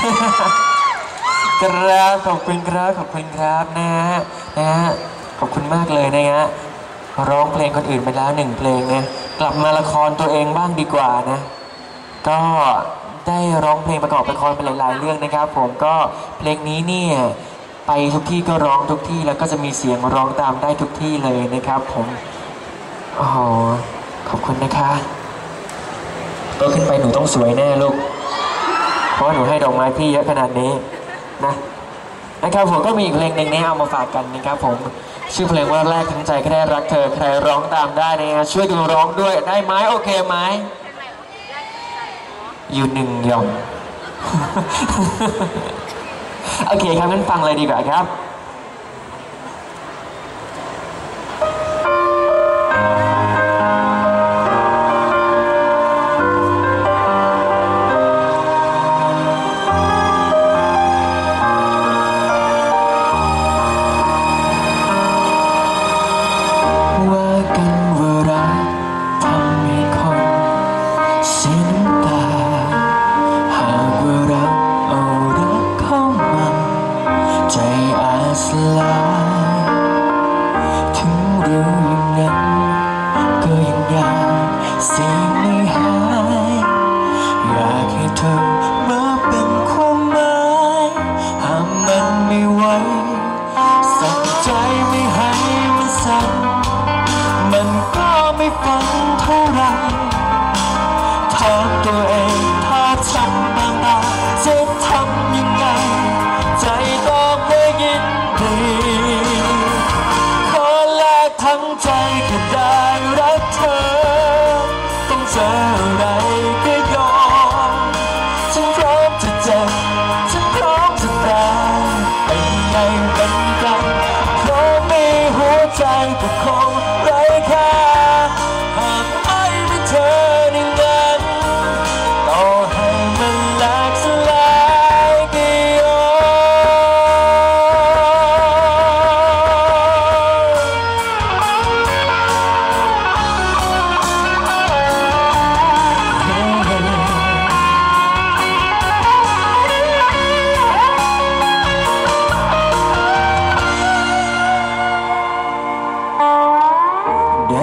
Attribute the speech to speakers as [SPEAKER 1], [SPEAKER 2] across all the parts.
[SPEAKER 1] ครับขอบคุณครับขอบคุณครับนะฮะนะฮะขอบคุณมากเลยนะฮะร้องเพลงคนอื่นไปแล้วหนึ่งเพลงนะกลับมาละครตัวเองบ้างดีกว่านะ ก็ได้ร้องเพลงประกอบละครไปหลาย ๆ เรื่องนะครับ ผมก็เพลงนี้เนี่ยไปทุกที่ก็ร้องทุกที่แล้วก็จะมีเสียงร้องตามได้ทุกที่เลยนะครับ ผมโอ้โหขอบคุณนะคะโตขึ้นไปหนูต้องสวยแน่ลูก ราะว่าหนูให้ดอกไม้พี่เยอะขนาดนี้นะนะครับผมก็มีอีกเพลงหนึ่งนี้เอามาฝากกันนะครับผมชื่อเพลงว่าแรกทั้งใจแค่รักเธอใครร้องตามได้นะฮะช่วยดูร้องด้วยได้ไหมโอเคไหมอยู่หนึ่งยองโอเคครับงั้นฟังเลยดีกว่าครับ สลายถึงรู้อย่างนั้น ก็ยังอยากเสียงไม่หาย อยากให้เธอมาเป็นความหมายห้ามมันไม่ไหวสั่งใจไม่ให้มันสั่นมันก็ไม่ฟังเท่าไรถามตัวเอง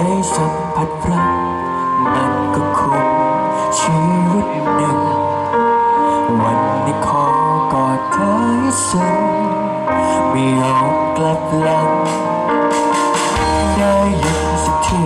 [SPEAKER 1] ได้สัมผัสรักนั่นก็คงชีวิตหนึ่ง วันนี้ขอกอดเธอให้ซึ้งไม่เอากลับหลังได้ยินสักที